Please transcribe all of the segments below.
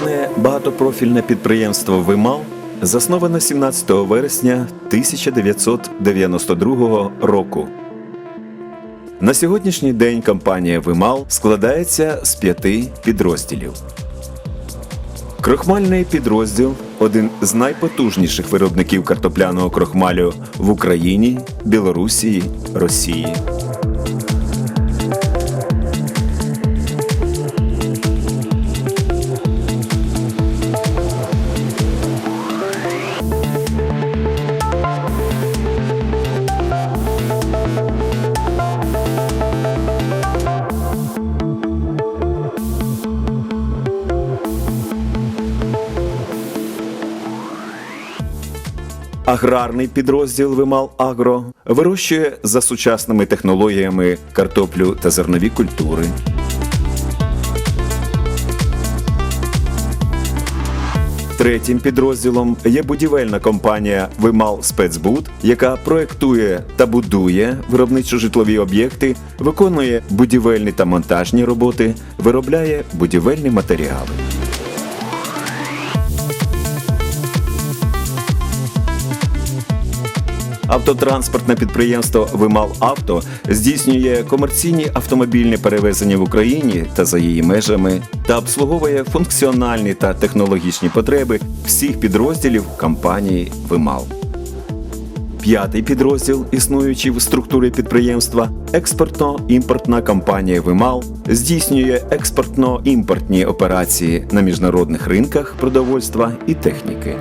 Приватне багатопрофільне підприємство Вимал засновано 17 вересня 1992 року. На сьогоднішній день компанія Вимал складається з п'яти підрозділів. Крохмальний підрозділ один з найпотужніших виробників картопляного крохмалю в Україні, Білорусі, Росії. Аграрний підрозділ Вимал Агро вирощує за сучасними технологіями картоплю та зернові культури. Третім підрозділом є будівельна компанія Вимал Спецбуд, яка проектує та будує виробничо-житлові об'єкти, виконує будівельні та монтажні роботи, виробляє будівельні матеріали. Автотранспортне підприємство Вимал Авто здійснює комерційні автомобільні перевезення в Україні та за її межами та обслуговує функціональні та технологічні потреби всіх підрозділів компанії Вимал. П'ятий підрозділ, існуючий в структурі підприємства, експортно-імпортна компанія Вимал здійснює експортно-імпортні операції на міжнародних ринках продовольства і техніки.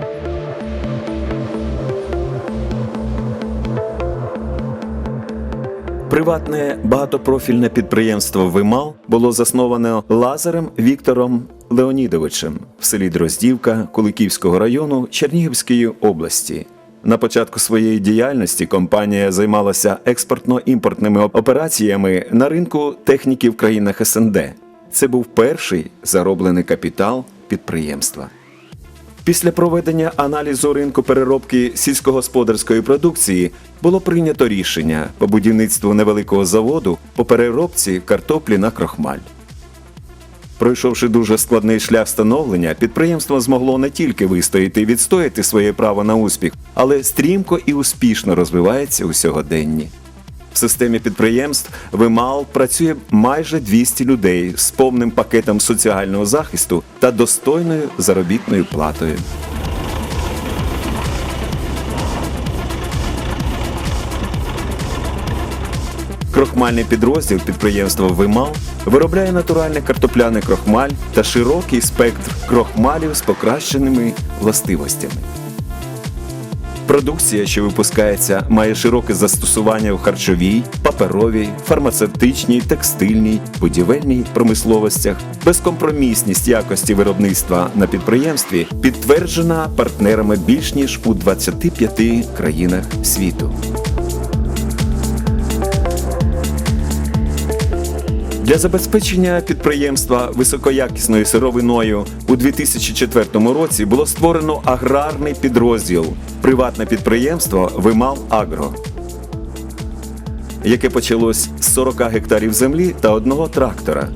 Приватне багатопрофільне підприємство Вимал було засноване Лазарем Віктором Леонідовичем в селі Дроздівка Куликівського району Чернігівської області. На початку своєї діяльності компанія займалася експортно-імпортними операціями на ринку техніки в країнах СНД. Це був перший зароблений капітал підприємства. Після проведення аналізу ринку переробки сільськогосподарської продукції було прийнято рішення по будівництву невеликого заводу по переробці картоплі на крохмаль. Пройшовши дуже складний шлях становлення, підприємство змогло не тільки вистояти і відстояти своє право на успіх, але стрімко і успішно розвивається у сьогоденні. В системі підприємств Вимал працює майже 200 людей з повним пакетом соціального захисту та достойною заробітною платою. Крохмальний підрозділ підприємства Вимал виробляє натуральний картопляний крохмаль та широкий спектр крохмалів з покращеними властивостями. Продукція, що випускається, має широке застосування у харчовій, паперовій, фармацевтичній, текстильній, будівельній промисловостях. Безкомпромісність якості виробництва на підприємстві підтверджена партнерами більш ніж у 25 країнах світу. Для забезпечення підприємства високоякісною сировиною у 2004 році було створено аграрний підрозділ приватне підприємство Вимал Агро, яке почалось з 40 гектарів землі та одного трактора.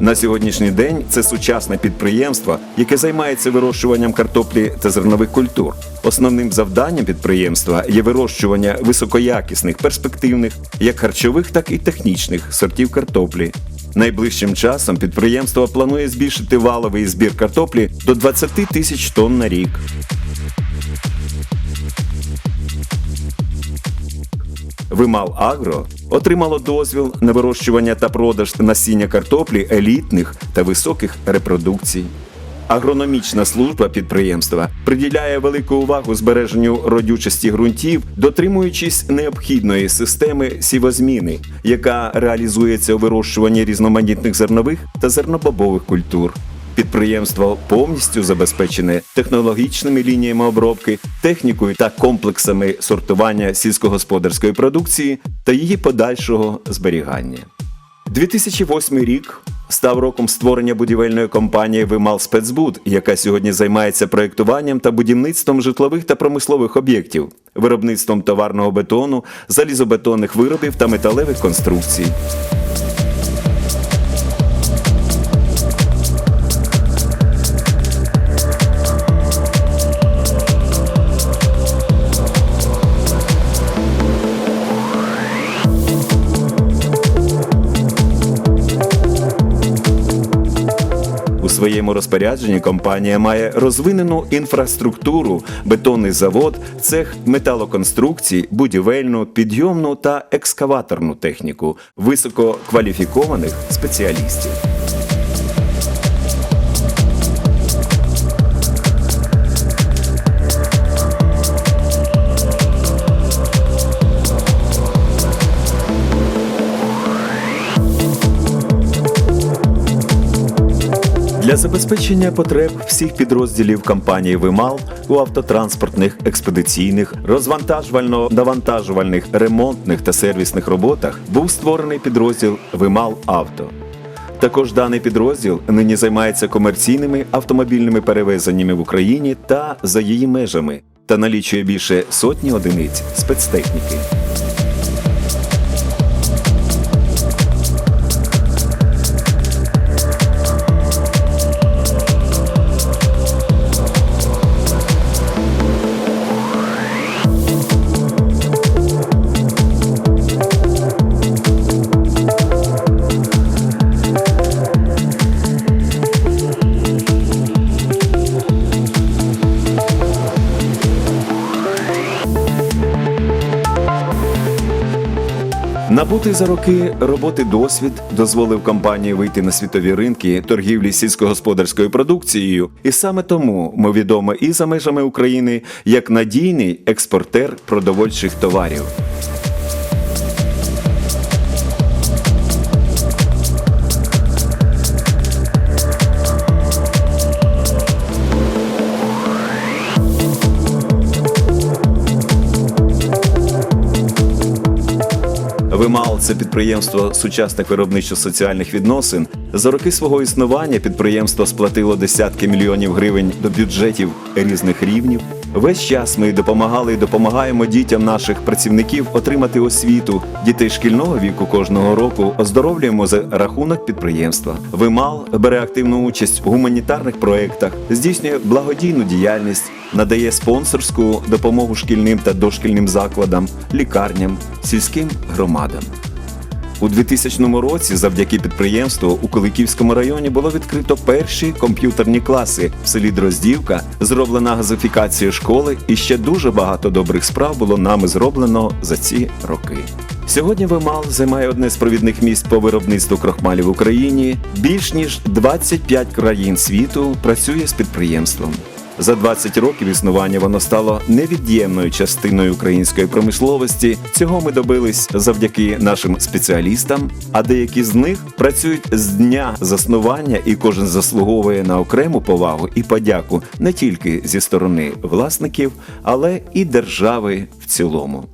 На сьогоднішній день це сучасне підприємство, яке займається вирощуванням картоплі та зернових культур. Основним завданням підприємства є вирощування високоякісних, перспективних, як харчових, так і технічних сортів картоплі. Найближчим часом підприємство планує збільшити валовий збір картоплі до 20 тисяч тонн на рік. Вимал Агро отримало дозвіл на вирощування та продаж насіння картоплі елітних та високих репродукцій. Агрономічна служба підприємства приділяє велику увагу збереженню родючості ґрунтів, дотримуючись необхідної системи сівозміни, яка реалізується у вирощуванні різноманітних зернових та зернобобових культур. Підприємство повністю забезпечене технологічними лініями обробки, технікою та комплексами сортування сільськогосподарської продукції та її подальшого зберігання. 2008 рік став роком створення будівельної компанії Вимал Спецбуд, яка сьогодні займається проєктуванням та будівництвом житлових та промислових об'єктів, виробництвом товарного бетону, залізобетонних виробів та металевих конструкцій. Своєму розпорядженні компанія має розвинену інфраструктуру, бетонний завод, цех металоконструкцій, будівельну, підйомну та екскаваторну техніку висококваліфікованих спеціалістів. Забезпечення потреб всіх підрозділів компанії Вимал у автотранспортних, експедиційних, розвантажувально-навантажувальних, ремонтних та сервісних роботах був створений підрозділ Вимал Авто. Також даний підрозділ нині займається комерційними автомобільними перевезеннями в Україні та за її межами та налічує більше сотні одиниць спецтехніки. Набутий за роки роботи досвід дозволив компанії вийти на світові ринки торгівлі сільськогосподарською продукцією, і саме тому ми відомі і за межами України як надійний експортер продовольчих товарів. Вимал це підприємство сучасних виробничо-соціальних відносин. За роки свого існування підприємство сплатило десятки мільйонів гривень до бюджетів різних рівнів. Весь час ми допомагали і допомагаємо дітям наших працівників отримати освіту. Дітей шкільного віку кожного року оздоровлюємо за рахунок підприємства. Вимал бере активну участь у гуманітарних проєктах, здійснює благодійну діяльність, надає спонсорську допомогу шкільним та дошкільним закладам, лікарням, сільським громадам. У 2000 році, завдяки підприємству, у Куликівському районі було відкрито перші комп'ютерні класи в селі Дроздівка, зроблена газифікація школи, і ще дуже багато добрих справ було нами зроблено за ці роки. Сьогодні Вимал займає одне з провідних місць по виробництву крохмалів в Україні. Більш ніж 25 країн світу працює з підприємством. За 20 років існування воно стало невід'ємною частиною української промисловості. Цього ми добились завдяки нашим спеціалістам, а деякі з них працюють з дня заснування, і кожен заслуговує на окрему повагу і подяку не тільки зі сторони власників, але і держави в цілому.